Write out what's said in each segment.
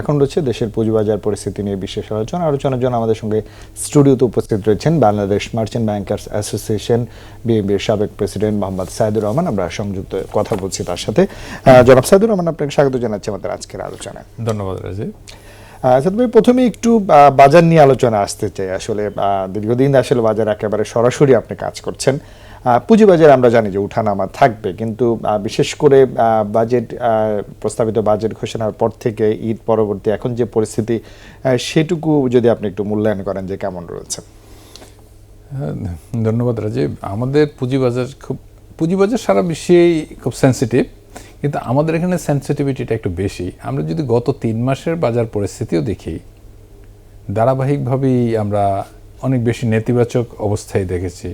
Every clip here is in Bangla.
এখন রয়েছে দেশের পুঁজিবাজার পরিস্থিতি নিয়ে বিশেষ আলোচনা। আলোচনার জন্য আমাদের সঙ্গে স্টুডিওতে উপস্থিত রয়েছেন বাংলাদেশ মার্চেন্ট ব্যাংকার্স অ্যাসোসিয়েশন বিএনবির সাবেক প্রেসিডেন্ট মোহাম্মদ সাইদুর রহমান। আমরা সংযুক্ত কথা বলছি তার সাথে। জনাব সাইদুর রহমান আপনাকে স্বাগত জানাচ্ছি আমাদের আজকের আলোচনায়। ধন্যবাদ রাজীব। আচ্ছা তুমি প্রথমে একটু বাজার নিয়ে আলোচনা আসতে চাই। আসলে আহ, দীর্ঘদিন আসলে বাজার একেবারে সরাসরি আপনি কাজ করছেন। পুঁজিবাজারে আমরা জানি যে উঠানামা থাকবে, কিন্তু বিশেষ করে বাজেট প্রস্তাবিত বাজেট ঘোষণার পর থেকে ঈদ পরবর্তী এখন যে পরিস্থিতি সেটুকু যদি আপনি একটু মূল্যায়ন করেন যে কেমন রয়েছে। ধন্যবাদ রাজীব। আমাদের পুঁজিবাজার খুব, পুঁজিবাজার সারা বিশ্বেই খুব সেন্সিটিভ কিন্তু আমাদের এখানে সেন্সিটিভিটিটা একটু বেশি। আমরা যদি গত তিন মাসের বাজার পরিস্থিতিও দেখি, ধারাবাহিকভাবেই আমরা অনেক বেশি নেতিবাচক অবস্থায় দেখেছি।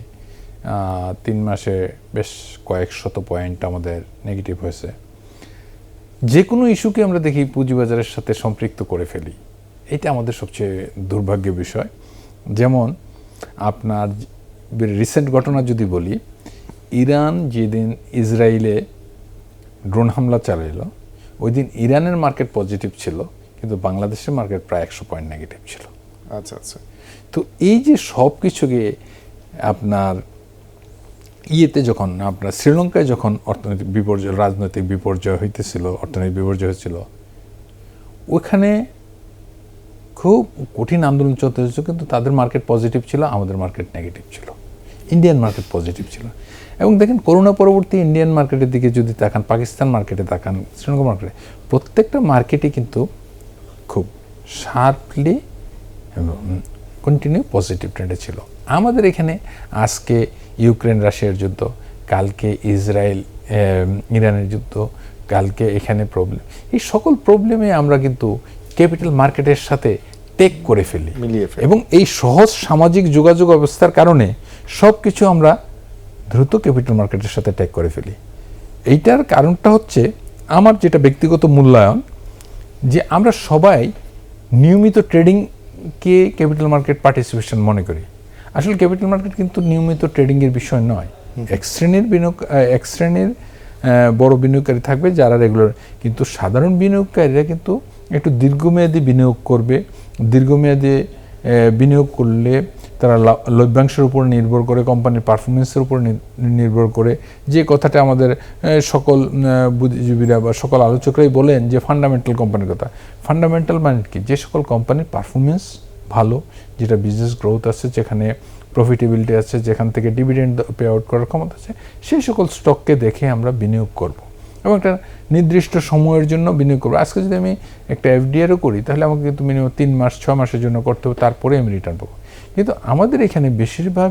তিন মাসে বেশ কয়েক শত পয়েন্ট আমাদের নেগেটিভ হয়েছে। যে কোনো ইস্যুকে আমরা দেখি পুঁজিবাজারের সাথে সম্পৃক্ত করে ফেলি। এটা আমাদের সবচেয়ে দুর্ভাগ্যের বিষয়। যেমন আপনার রিসেন্ট ঘটনা যদি বলি ইরান যেদিন ইসরায়েলে ড্রোন হামলা চালাইল ওই দিন ইরানের মার্কেট পজিটিভ ছিল কিন্তু বাংলাদেশের মার্কেট প্রায় একশো পয়েন্ট নেগেটিভ ছিল। আচ্ছা আচ্ছা। তো এই যে সব কিছুকে আপনার ইয়েতে যখন, আপনার শ্রীলঙ্কায় যখন অর্থনৈতিক বিপর্যয়, রাজনৈতিক বিপর্যয় হইতেছিল, অর্থনৈতিক বিপর্যয় হচ্ছিল ওখানে খুব কঠিন আন্দোলন চলতে হয়েছিল, কিন্তু তাদের মার্কেট পজিটিভ ছিল, আমাদের মার্কেট নেগেটিভ ছিল। ইন্ডিয়ান মার্কেট পজিটিভ ছিল। এবং দেখেন, করোনা পরবর্তী ইন্ডিয়ান মার্কেটের দিকে যদি তাকান পাকিস্তান মার্কেটে তাকান, শ্রীলঙ্কা মার্কেটে প্রত্যেকটা মার্কেটই কিন্তু খুব শার্পলি কন্টিনিউ পজিটিভ ট্রেন্ডে ছিল। আমাদের এখানে আজকে ইউক্রেন রাশিয়ার যুদ্ধ কালকে ইসরায়েল ইরানের যুদ্ধ কালকে এখানে প্রবলেম এই সকল প্রবলেমে আমরা কিন্তু ক্যাপিটাল মার্কেটের সাথে টেক করে ফেলি। এবং এই সহজ সামাজিক যোগাযোগ ব্যবস্থার কারণে সব কিছু আমরা দ্রুত ক্যাপিটাল মার্কেটের সাথে ট্যাগ করে ফেলি। এইটার কারণটা হচ্ছে আমার যেটা ব্যক্তিগত মূল্যায়ন যে আমরা সবাই নিয়মিত ট্রেডিংকে ক্যাপিটাল মার্কেট পার্টিসিপেশন মনে করি? আসলে ক্যাপিটাল মার্কেট কিন্তু নিয়মিত ট্রেডিংয়ের বিষয় নয়। এক শ্রেণির বিনিয়োগ এক শ্রেণির বড় বিনিয়োগকারী থাকবে যারা রেগুলার কিন্তু সাধারণ বিনিয়োগকারীরা কিন্তু একটু দীর্ঘমেয়াদী বিনিয়োগ করবে। দীর্ঘমেয়াদী বিনিয়োগ করলে তারা লভ্যাংশের উপর নির্ভর করে, কোম্পানির পারফরমেন্সের উপর নির্ভর করে। যে কথাটা আমাদের সকল বুদ্ধিজীবীরা বা সকল আলোচকরাই বলেন যে ফান্ডামেন্টাল কোম্পানির কথা। ফান্ডামেন্টাল মানে কি? যে সকল কোম্পানির পারফরমেন্স ভালো, যেটা বিজনেস গ্রোথ আছে, যেখানে প্রফিটেবিলিটি আছে, যেখান থেকে ডিভিডেন্ড পে আউট করার ক্ষমতা আছে, সেই সকল স্টককে দেখে আমরা বিনিয়োগ করব। এবং একটা নির্দিষ্ট সময়ের জন্য বিনিয়োগ করব। আজকে যদি আমি একটা এফডিআরও করি, তাহলে আমাকে কিন্তু মিনিমাম তিন মাস ছ মাসের জন্য করতে হবে, তারপরে আমি রিটার্ন পাবো। কিন্তু আমাদের এখানে বেশিরভাগ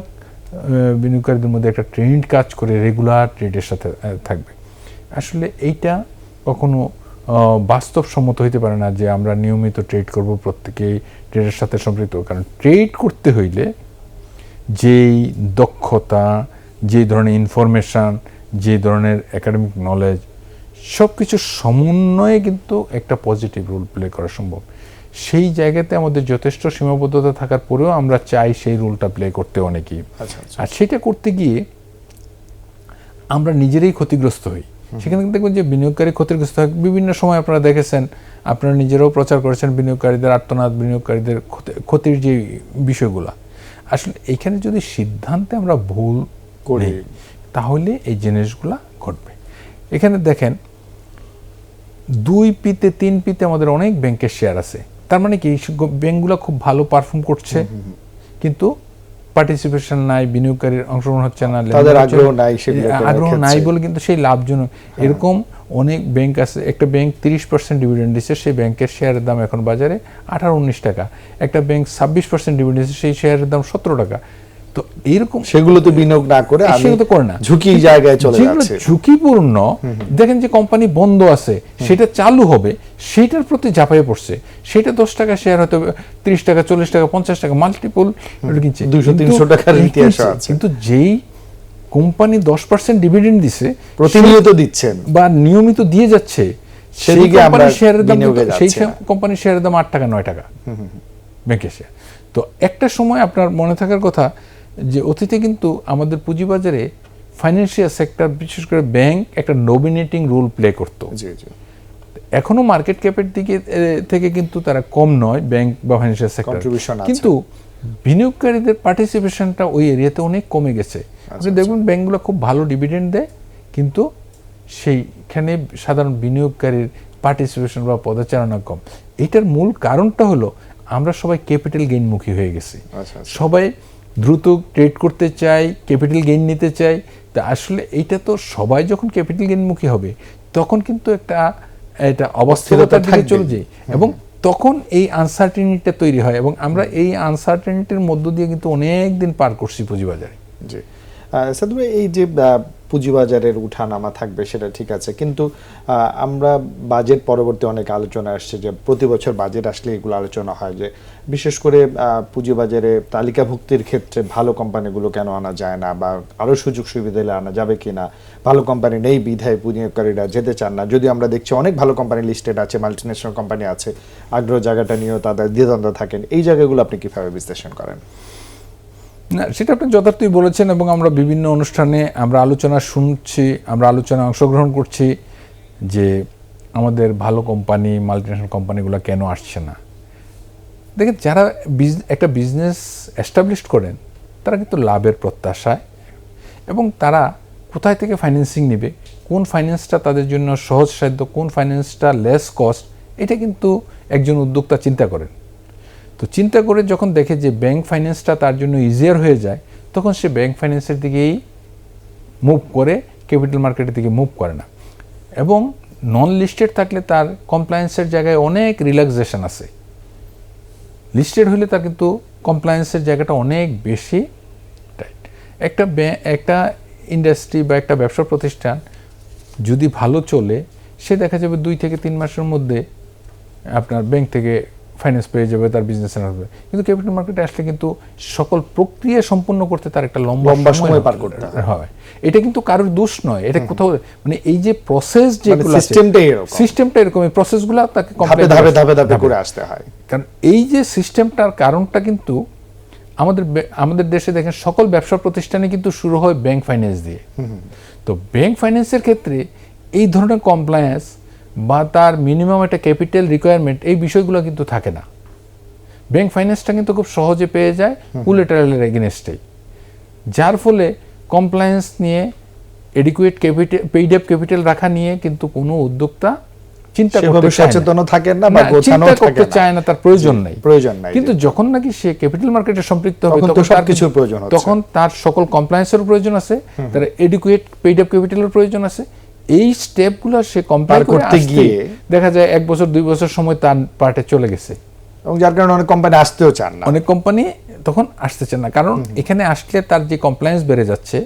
বিনিয়োগকারীদের মধ্যে একটা ট্রেন্ড কাজ করে রেগুলার ট্রেডের সাথে থাকবে। আসলে এইটা কখনো বাস্তবসম্মত হইতে পারে না যে আমরা নিয়মিত ট্রেড করব প্রত্যেকেই ট্রেডের সাথে সম্পৃক্ত। কারণ ট্রেড করতে হইলে যেই দক্ষতা যে ধরনের ইনফরমেশান যে ধরনের একাডেমিক নলেজ সব কিছুর সমন্বয়ে কিন্তু একটা পজিটিভ রোল প্লে করা সম্ভব। সেই জায়গাতে আমাদের যথেষ্ট সীমাবদ্ধতা থাকার পরেও আমরা চাই সেই রোলটা প্লে করতে অনেকেই। আচ্ছা আচ্ছা। আর সেটা করতে গিয়ে আমরা নিজেরাই ক্ষতিগ্রস্ত হই। সেখানে কিন্তু দেখবেন যে বিনিয়োগকারী ক্ষতিগ্রস্ত হয়। বিভিন্ন সময় আপনারা দেখেছেন আপনারা নিজেরাও প্রচার করেছেন বিনিয়োগকারীদের আর্তনাদ বিনিয়োগকারীদের ক্ষতি- ক্ষতির যে বিষয়গুলা। আসলে এইখানে যদি সিদ্ধান্তে আমরা ভুল। করি। তাহলে এই জিনিসগুলা ঘটবে। এখানে দেখেন দুই পিতে তিন পিতে আমাদের অনেক ব্যাংকের শেয়ার আছে। তার মানে কি ব্যাংকগুলো খুব ভালো পারফর্ম করছে। কিন্তু পার্টিসিপেশন নাই বিনিয়োগকারীর অংশগ্রহণ হচ্ছে না তাদের আগ্রহ নাই আগ্রহ নাই বলে কিন্তু সেই লাভজনক এরকম অনেক ব্যাংক আছে একটা ব্যাংক তিরিশ পার্সেন্ট ডিভিডেন্ড দিচ্ছে সেই ব্যাংকের শেয়ারের দাম এখন বাজারে আঠারো উনিশ টাকা। একটা ব্যাংক ছাব্বিশ পার্সেন্ট ডিভিডেন্ড দিচ্ছে সেই শেয়ারের দাম সতেরো টাকা। তো এরকম সেগুলোতে বিনিয়োগ না করে আমি তো করে না। ঝুঁকি জায়গায় চলে যাচ্ছে। ঝুঁকিপূর্ণ দেখেন যে কোম্পানি বন্ধ আছে সেটা চালু হবে সেটার প্রতি ঝাঁপাইয়ে পড়ছে। সেটা দশ টাকা শেয়ার হতে তিরিশ টাকা চল্লিশ টাকা পঞ্চাশ টাকা মাল্টিপল কিনছে। 200, 300 কিন্তু- টাকার ইতিহাস আছে। কিন্তু যেই কোম্পানি দশ পার্সেন্ট ডিভিডেন্ড দিছে প্রতিনিয়ত দিচ্ছেন। বা নিয়মিত দিয়ে যাচ্ছে সেই সেদিকে আমরা কোম্পানির শেয়ারের দাম সেই কোম্পানির শেয়ারের দাম আট টাকা নয় টাকা ব্যাংকের শেয়ার তো একটা সময় আপনার মনে থাকার কথা যে অতীতে কিন্তু আমাদের পুঁজিবাজারে ফাইন্যান্সিয়াল সেক্টর বিশেষ করে ব্যাংক একটা নমিনেটিং রোল প্লে করতো। জি জি। এখনও মার্কেট ক্যাপের দিকে থেকে কিন্তু তারা কম নয় ব্যাংক বা ফাইন্যান্সিয়াল সেক্টর কিন্তু বিনিয়োগকারীদের পার্টিসিপেশনটা ওই এরিয়াতে অনেক কমে গেছে। আপনি দেখবেন ব্যাংকগুলো খুব ভালো ডিভিডেন্ড দেয় কিন্তু সেইখানে সাধারণ বিনিয়োগকারীর পার্টিসিপেশন বা পদচারণা কম। এটার মূল কারণটা হলো আমরা সবাই ক্যাপিটাল গেইনমুখী হয়ে গেছি। আচ্ছা, আচ্ছা। সবাই দ্রুত ট্রেড করতে চাই ক্যাপিটাল গেইন নিতে চাই তা আসলে এটা তো সবাই যখন ক্যাপিটাল গেইনমুখী হবে তখন কিন্তু একটা এটা অবস্থিরতার দিকে থাকবেই। চলে যায় এবং তখন এই আনসার্টেনিটিটা তৈরি হয় এবং আমরা এই আনসার্টেনিটির মধ্য দিয়ে কিন্তু অনেক দিন পার করছি পুঁজিবাজারে। জি। স্যার এই যে পুঁজিবাজারের উঠানামা থাকবে, সেটা ঠিক আছে। কিন্তু আমরা বাজেট পরবর্তী অনেক আলোচনা আসছে যে প্রতি বছর বাজেট আসলে এগুলো আলোচনা হয় যে বিশেষ করে পুঁজিবাজারে তালিকাভুক্তির ক্ষেত্রে ভালো কোম্পানিগুলো কেন আনা যায় না বা আরও সুযোগ সুবিধা এলে আনা যাবে কিনা? ভালো কোম্পানি নেই, বিধায় বিনিয়োগকারীরা যেতে চান না। যদি আমরা দেখছি অনেক ভালো কোম্পানি লিস্টেড আছে মাল্টিনেশনাল কোম্পানি আছে, আগ্রহ জায়গাটা নিয়েও তাদের দ্বিধাদ্বন্দ্ব থাকেন, এই জায়গাগুলো আপনি কীভাবে বিশ্লেষণ করেন? না, সেটা আপনি যথার্থই বলেছেন এবং আমরা বিভিন্ন অনুষ্ঠানে আমরা আলোচনা শুনছি, আমরা আলোচনায় অংশগ্রহণ করছি যে আমাদের ভালো কোম্পানি মাল্টিনেশনাল কোম্পানিগুলো কেন আসছে না। দেখেন, যারা একটা বিজনেস এস্টাবলিশ করেন, তারা কিন্তু লাভের প্রত্যাশায় এবং তারা কোথায় থেকে ফাইন্যান্সিং নেবে, কোন ফাইন্যান্সটা তাদের জন্য সহজসাধ্য, কোন ফাইন্যান্সটা লেস কস্ট এটা কিন্তু একজন উদ্যোক্তা চিন্তা করেন। তো চিন্তা করে যখন দেখে যে ব্যাংক ফাইন্যান্সটা তার জন্য ইজিয়ার হয়ে যায়, তখন সে ব্যাংক ফাইন্যান্সের দিকেই মুভ করে ক্যাপিটাল মার্কেটের দিকে মুভ করে না। এবং নন লিস্টেড থাকলে তার কমপ্লায়েন্সের জায়গায় অনেক রিল্যাক্সেশন আছে। লিস্টেড হলে তার কিন্তু কমপ্লায়েন্সের জায়গাটা অনেক বেশি টাইট একটা একটা ইন্ডাস্ট্রি বা একটা ব্যবসা প্রতিষ্ঠান যদি ভালো চলে, সে দেখা যাবে দুই থেকে তিন মাসের মধ্যে আপনার ব্যাংক থেকে ফাইন্যান্স পেয়ে যাবে তার বিজনেস হবে। কিন্তু ক্যাপিটাল মার্কেটে আসলে কিন্তু সকল প্রক্রিয়া সম্পূর্ণ করতে তার একটা লম্বা লম্বা সময় পার করতে হয়। এটা কিন্তু কারোর দোষ নয়। এটা কোথাও মানে এই যে প্রসেস আছে systemটাই এরকম। সিস্টেমটা এরকম। এই প্রসেসগুলো তাকে ধাপে ধাপে ধাপে। করে আসতে হয়। কারণ এই যে সিস্টেমটার কারণটা কিন্তু আমাদের আমাদের দেশে দেখেন সকল ব্যবসা প্রতিষ্ঠানে কিন্তু শুরু হয় ব্যাংক ফাইন্যান্স দিয়ে। তো ব্যাংক ফাইন্যান্সের ক্ষেত্রে এই ধরনের কমপ্লায়েন্স বা তার মিনিমাম একটা ক্যাপিটাল রিকোয়ারমেন্ট এই বিষয়গুলো কিন্তু থাকে না ব্যাংক ফাইন্যান্সটা কিন্তু খুব সহজে পেয়ে যায় কুলেটারালের এগেনস্টেই যার ফলে কমপ্লায়েন্স নিয়ে adequate capital paid up capital রাখা নিয়ে কিন্তু কোনো উদ্যোক্তা চিন্তা করতে চায় না। থাকেন না বা গোছানো থাকে না। চায় না তার প্রয়োজন নাই প্রয়োজন নাই কিন্তু যখন নাকি সে ক্যাপিটাল মার্কেটে সম্পৃক্ত হবে তখন তার সবকিছুর প্রয়োজন। তখন তার সকল কমপ্লায়েন্সের প্রয়োজন আছে তার এডুকেট পেইড আপ ক্যাপিটালের প্রয়োজন আছে এই স্টেপগুলো সে করে করতে গিয়ে দেখা যায় এক বছর দুই বছর সময় তার পার্টে চলে গেছে। এবং যার কারণে অনেক কোম্পানি আসতেও চান না। অনেক কোম্পানি তখন আসতেছে না। কারণ এখানে আসলে তার যে কমপ্লায়েন্স বেড়ে যাচ্ছে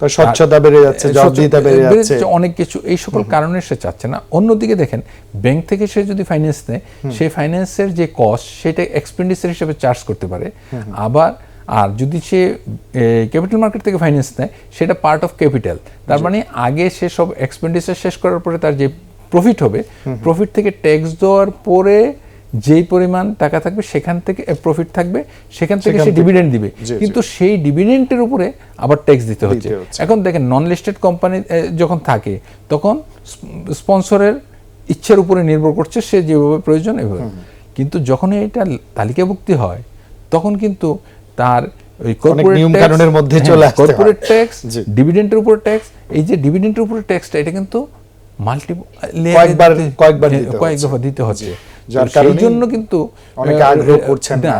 তো স্বচ্ছতা বেড়ে যাচ্ছে জবাবদিহিতা বেড়ে যাচ্ছে, অনেক কিছু। এই সকল কারণে সে চাচ্ছে না। অন্যদিকে দেখেন ব্যাংক থেকে সে যদি ফাইন্যান্স নেয় সেই ফাইন্যান্সের যে কস্ট সেটা এক্সপেন্ডিচার হিসেবে চার্জ করতে পারে। আবার আর যদি সে ক্যাপিটাল মার্কেট থেকে ফাইন্যান্স নেয় সেটা পার্ট অফ ক্যাপিটাল তার মানে আগে সে সব এক্সপেন্ডিচার শেষ করার পরে তার যে প্রফিট হবে প্রফিট থেকে ট্যাক্স দেওয়ার পরে যেই পরিমাণ টাকা থাকবে সেখান থেকে প্রফিট থাকবে সেখান থেকে সে ডিভিডেন্ড দিবে। কিন্তু সেই ডিভিডেন্টের উপরে আবার ট্যাক্স দিতে হচ্ছে দিতে হচ্ছে। এখন দেখেন নন লিস্টেড কোম্পানি যখন থাকে তখন স্পন্সরের ইচ্ছার উপরে নির্ভর করছে সে যেভাবে প্রয়োজন এভাবে। কিন্তু যখন এটা তালিকাভুক্তি হয় তখন কিন্তু তার ওই মধ্যে হ্যাঁ, চলে হয়। tax, ডিভিডেন্টের উপর ট্যাক্স এই যে ডিভিডেন্টের উপরে ট্যাক্সটা এটা কিন্তু মাল্টি কয়েকবার- কয়েকবার কয়েক দফা দিতে হচ্ছে। যার কারণেই জন্য কিন্তু অনেকে আগ্রহ করছেন না।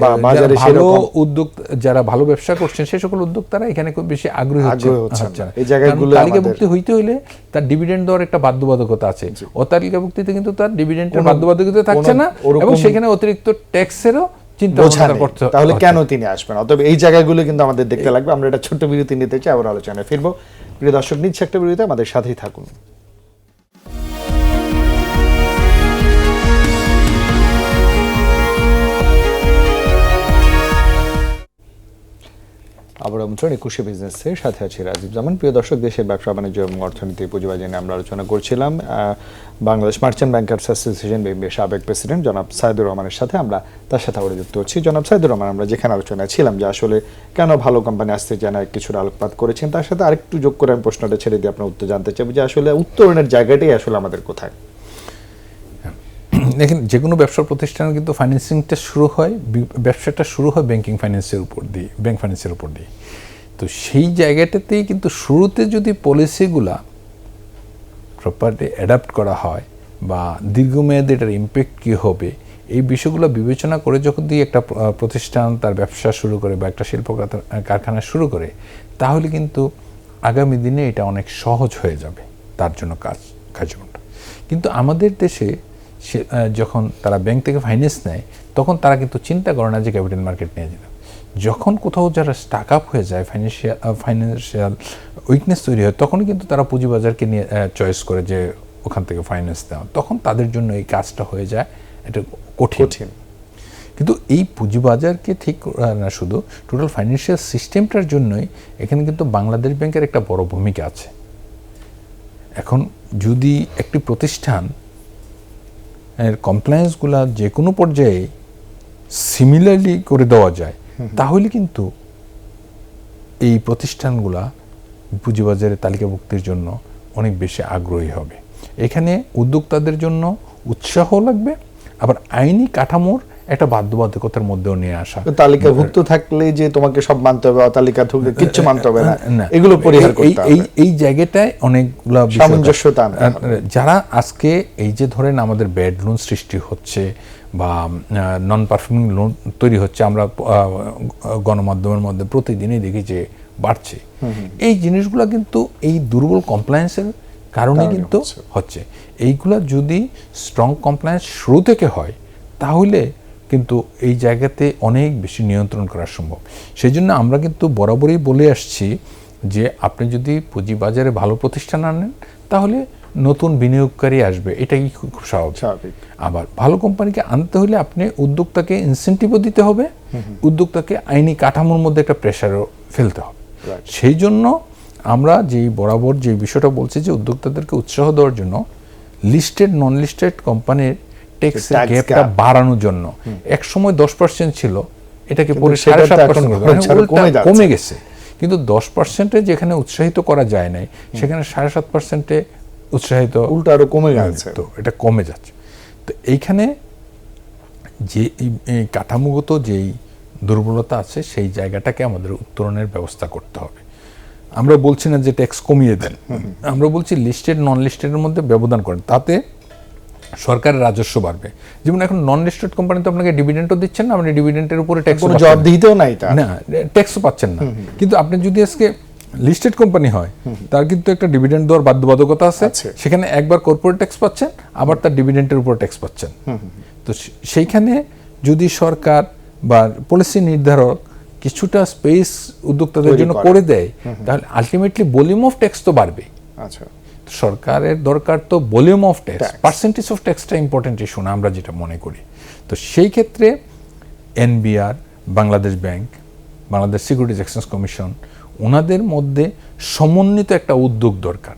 বা বাজারে ভালো উদ্যোগ যারা ভালো ব্যবসা করছেন সেই সকল উদ্যোক্তারা এখানে খুব বেশি আগ্রহী হচ্ছে। হচ্ছে না। এই জায়গাগুলো তালিকাভুক্তি হইতে হইলে তার ডিভিডেন্ড দেওয়ার একটা বাধ্যবাধকতা আছে। অতালিকাভুক্তিতে কিন্তু তার ডিভিডেন্টের কোনো- বাধ্যবাধকতা থাকছে না এবং সেখানে অতিরিক্ত ট্যাক্সেরও চিন্তা। করতে তাহলে কেন তিনি আসবেন? অতএব এই জায়গাগুলো কিন্তু আমাদের দেখতে লাগবে। আমরা এটা ছোট্ট বিরতি নিতে চাই আবার আলোচনায় ফিরবো। প্রিয় দর্শক নিচ্ছে একটা বিরতি আমাদের সাথেই থাকুন। আমন্ত্রণ একুশে বিজনেসের সাথে আছি রাজীব জামান প্রিয় দর্শক, দেশের ব্যবসা, বাণিজ্য এবং অর্থনীতি পুঁজিবাজি নিয়ে আমরা আলোচনা করছিলাম। বাংলাদেশ মার্চেন্ট ব্যাংকার্স অ্যাসোসিয়েশন বিএমবির সাবেক প্রেসিডেন্ট জনাব সাইদুর রহমানের সাথে আমরা তার সাথে আবার যুক্ত হচ্ছি। জনাব সাইদুর রহমান, আমরা যেখানে আলোচনায় ছিলাম যে আসলে কেন ভালো কোম্পানি আসতে চায় না, কিছুটা আলোকপাত করেছেন, তার সাথে আরেকটু যোগ করে আমি প্রশ্নটা ছেড়ে দিয়ে আপনার উত্তর জানতে চাইব যে আসলে উত্তরণের জায়গাটাই আসলে আমাদের কোথায়। দেখেন যে কোনো ব্যবসা প্রতিষ্ঠানে কিন্তু ফাইন্যান্সিংটা শুরু হয় ব্যবসাটা শুরু হয় ব্যাংকিং ফাইন্যান্সের উপর দিয়ে ব্যাংক ফাইন্যান্সের উপর দিয়ে। তো সেই জায়গাটাতেই কিন্তু শুরুতে যদি পলিসিগুলা প্রপারলি অ্যাডাপ্ট করা হয় বা দীর্ঘমেয়াদে এটার ইম্প্যাক্ট কী হবে, এই বিষয়গুলো বিবেচনা করে যখন দিয়ে একটা প্রতিষ্ঠান তার ব্যবসা শুরু করে বা একটা শিল্প কারখানা- শুরু করে, তাহলে কিন্তু আগামী দিনে এটা অনেক সহজ হয়ে যাবে, তার জন্য কাজ কার্যক্রমটা কিন্তু আমাদের দেশে সে যখন তারা ব্যাংক থেকে ফাইন্যান্স নেয় তখন তারা কিন্তু চিন্তা করে না যে ক্যাপিটাল মার্কেট নিয়ে যেতে যখন কোথাও যারা স্টাক আপ হয়ে যায় ফাইন্যান্সিয়াল ফাইন্যান্সিয়াল উইকনেস তৈরি হয় তখনই কিন্তু তারা পুঁজিবাজারকে নিয়ে চয়েস করে যে ওখান থেকে ফাইন্যান্স দেওয়া। তখন তাদের জন্য এই কাজটা হয়ে যায় এটা কঠিন। কঠিন। কিন্তু এই পুঁজিবাজারকে ঠিক না শুধু টোটাল ফাইন্যান্সিয়াল সিস্টেমটার জন্যই এখানে কিন্তু বাংলাদেশ ব্যাংকের একটা বড় ভূমিকা আছে। এখন যদি একটি প্রতিষ্ঠান এর কমপ্লায়েন্সগুলো যে কোনো পর্যায়ে সিমিলারলি করে দেওয়া যায় তাহলে কিন্তু এই প্রতিষ্ঠানগুলা পুঁজিবাজারে তালিকাভুক্তির জন্য অনেক বেশি আগ্রহী হবে। এখানে উদ্যোক্তাদের জন্য উৎসাহ লাগবে আবার আইনি কাঠামোর একটা বাধ্যবাধকতার মধ্যেও নিয়ে আসা। তালিকাভুক্ত থাকলে যে তোমাকে সব মানতে হবে অতালিকা ঢুকলে কিচ্ছু মানতে হবে না। এগুলো পরিহার এই- করতে এই এই জায়গাটায় অনেকগুলা সামঞ্জস্যতা যারা আজকে এই যে ধরেন আমাদের ব্যাড লোন সৃষ্টি হচ্ছে বা নন পারফর্মিং লোন তৈরি হচ্ছে আমরা গণমাধ্যমের মধ্যে প্রতিদিনই দেখি যে বাড়ছে। এই জিনিসগুলো কিন্তু এই দুর্বল কমপ্লায়েন্সের কারণে কিন্তু। হচ্ছে। এইগুলা যদি স্ট্রং কমপ্লায়েন্স শুরু থেকে হয় তাহলে কিন্তু এই জায়গাতে অনেক বেশি নিয়ন্ত্রণ করা সম্ভব। সেই জন্য আমরা কিন্তু বরাবরই বলে আসছি যে আপনি যদি পুঁজিবাজারে ভালো প্রতিষ্ঠান আনেন তাহলে নতুন বিনিয়োগকারী আসবে। এটাই খুব স্বাভাবিক। আবার ভালো কোম্পানিকে আনতে হলে আপনি উদ্যোক্তাকে ইনসেন্টিভও দিতে হবে। উদ্যোক্তাকে আইনি কাঠামোর মধ্যে একটা প্রেশারও ফেলতে হবে। সেই জন্য আমরা যেই বরাবর যে বিষয়টা বলছি যে উদ্যোক্তাদেরকে উৎসাহ দেওয়ার জন্য লিস্টেড নন লিস্টেড কোম্পানির ট্যাক্সের গ্যাপটা বাড়ানোর জন্য। এক সময় দশ পার্সেন্ট ছিল এটাকে পার্সেন্ট কমে গেছে। কিন্তু দশ পার্সেন্টে যেখানে উৎসাহিত করা যায় নাই সেখানে সাড়ে সাত পার্সেন্টে উৎসাহিত উল্টো আরও কমে গেছে তো এটা কমে যাচ্ছে। তো এইখানে যে এই কাঠামোগত যেই দুর্বলতা আছে সেই জায়গাটাকে আমাদের উত্তরণের ব্যবস্থা করতে হবে। আমরা বলছি না যে ট্যাক্স কমিয়ে দেন। আমরা বলছি লিস্টেড নন লিস্টেডের মধ্যে ব্যবধান করেন। তাতে সরকারের রাজস্ব বাড়বে। যেমন এখন নন লিস্টেড কোম্পানি তো আপনাকে ডিভিডেন্টও দিচ্ছেন না আপনি ডিভিডেন্টের উপরে ট্যাক্স কোনো জবাবদিহিতেও নাই তা। না ট্যাক্সও পাচ্ছেন না। কিন্তু আপনি যদি আজকে লিস্টেড কোম্পানি হয় তার কিন্তু একটা ডিভিডেন্ড দেওয়ার বাধ্যবাধকতা আছে। সেখানে একবার কর্পোরেট ট্যাক্স পাচ্ছেন আবার তার ডিভিডেন্টের উপর ট্যাক্স পাচ্ছেন। তো সেইখানে যদি সরকার বা পলিসি নির্ধারক কিছুটা স্পেস উদ্যোক্তাদের জন্য। করে। দেয় তাহলে আলটিমেটলি ভলিউম অফ ট্যাক্স তো বাড়বে আচ্ছা। সরকারের দরকার তো volume of tax percentage of ট্যাক্সটা important issue না আমরা যেটা মনে করি। তো সেই ক্ষেত্রে NBR Bangladesh bank Bangladesh securities exchange commission ওনাদের মধ্যে সমন্বিত একটা উদ্যোগ দরকার।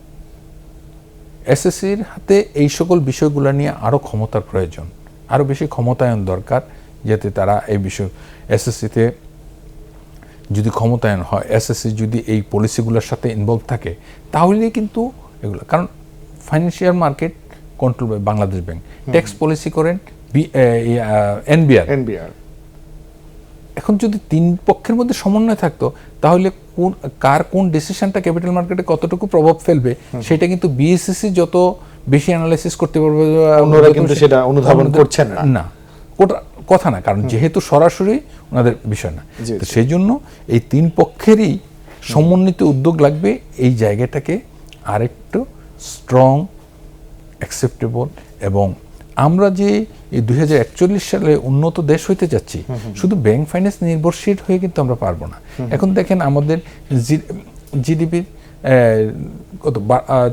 এসএসসির হাতে এই সকল বিষয়গুলো নিয়ে আরও ক্ষমতার প্রয়োজন আরও বেশি ক্ষমতায়ন দরকার যাতে তারা এই বিষয় এসএসসিতে যদি ক্ষমতায়ন হয় এসএসসি যদি এই পলিসিগুলোর সাথে ইনভলভ থাকে তাহলে কিন্তু এগুলো। কারণ financial market control by Bangladesh bank tax policy করেন এনবিআর এনবিআর এখন যদি তিন পক্ষের মধ্যে সমন্বয় থাকতো তাহলে কোন কার কোন ডিসিশনটা ক্যাপিটাল মার্কেটে কতটুকু প্রভাব ফেলবে সেটা কিন্তু বিএসসিসি যত বেশি অ্যানালাইসিস করতে পারবে অন্যরা কিন্তু সেটা অনুধাবন করছেন না। না। ওটা কথা না কারণ যেহেতু সরাসরি ওনাদের বিষয় না। সেই জন্য এই তিন পক্ষেরই সমন্বিত উদ্যোগ লাগবে এই জায়গাটাকে আরেকটু স্ট্রং অ্যাকসেপ্টেবল এবং আমরা যে এই দু হাজার একচল্লিশ সালে উন্নত দেশ হইতে যাচ্ছি শুধু ব্যাংক ফাইন্যান্স নির্ভরশীল হয়ে কিন্তু আমরা পারব না। এখন দেখেন আমাদের জিডিপির কত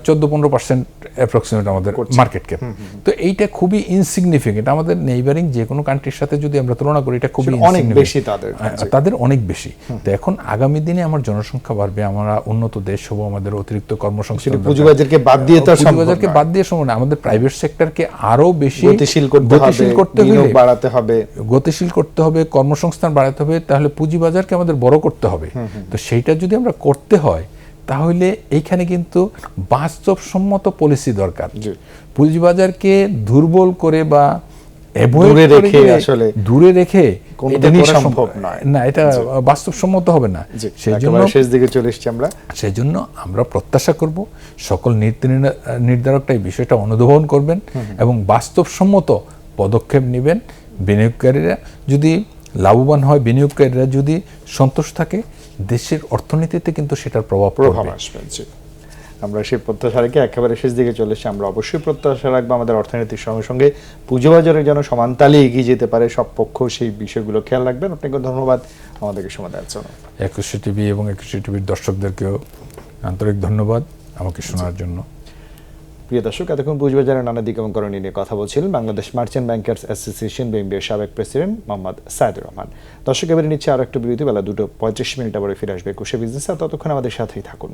চোদ্দ পনেরো পার্সেন্ট অ্যাপ্রক্সিমেট আমাদের মার্কেট ক্যাপ তো এইটা খুবই ইনসিগনিফিকেন্ট আমাদের নেইবারিং যে কোনো কান্ট্রির সাথে যদি আমরা তুলনা করি এটা খুবই অনেক বেশি তাদের, হ্যাঁ, তাদের অনেক বেশি। তো এখন আগামী দিনে আমার জনসংখ্যা বাড়বে আমরা উন্নত দেশ হব আমাদের অতিরিক্ত কর্মসংস্থান। পুঁজিবাজারকে বাদ দিয়ে তো আর পুঁজিবাজারকে বাদ দিয়ে সম্ভব না আমাদের প্রাইভেট সেক্টরকে আরও বেশি গতিশীল করতে হবে গতিশীল করতে হলে বাড়াতে হবে। গতিশীল করতে হবে কর্মসংস্থান বাড়াতে হবে তাহলে পুঁজিবাজারকে আমাদের বড় করতে হবে। তো সেইটা যদি আমরা করতে হয় তাহলে এইখানে কিন্তু বাস্তবসম্মত পলিসি দরকার। পুঁজিবাজারকে দুর্বল করে বা দূরে রেখে আসলে দূরে রেখে কোনোদিনই সম্ভব নয়। না এটা বাস্তবসম্মত হবে না। সেই জন্য শেষ দিকে চলে এসেছি আমরা। সেই জন্য আমরা প্রত্যাশা করব সকল নীতি নির্ধারকরা এই বিষয়টা অনুধাবন করবেন এবং বাস্তবসম্মত পদক্ষেপ নেবেন। বিনিয়োগকারীরা যদি লাভবান হয় বিনিয়োগকারীরা যদি সন্তোষ থাকে দেশের অর্থনীতিতে কিন্তু সেটার প্রভাব প্রভাব আসবে আমরা সেই প্রত্যাশা রেখে একেবারে শেষ দিকে চলে এসেছি। আমরা অবশ্যই প্রত্যাশা রাখব আমাদের অর্থনীতির সঙ্গে সঙ্গে। পুজো বাজারে যেন সমানতালে এগিয়ে যেতে পারে সব পক্ষ সেই বিষয়গুলো খেয়াল রাখবেন। আপনাকে ধন্যবাদ। আমাদেরকে সময় দেওয়ার জন্য। একুশে টিভি এবং একুশে টিভির দর্শকদেরকেও আন্তরিক ধন্যবাদ আমাকে শোনার জন্য। প্রিয় দর্শক, এতক্ষণ পুঁজিবাজারের নানা দিক এবং করণীয় নিয়ে কথা বলছিলেন বাংলাদেশ মার্চেন্ট ব্যাংকার্স অ্যাসোসিয়েশন বিএমবির সাবেক প্রেসিডেন্ট মোহাম্মদ সাইদুর রহমান। দর্শক, এবারে নিচ্ছে আরেকটু একটু বিরতি, বেলা দুটো পঁয়ত্রিশ মিনিট আবার ফিরে আসবে একুশে বিজনেস, আর ততক্ষণ আমাদের সাথেই থাকুন।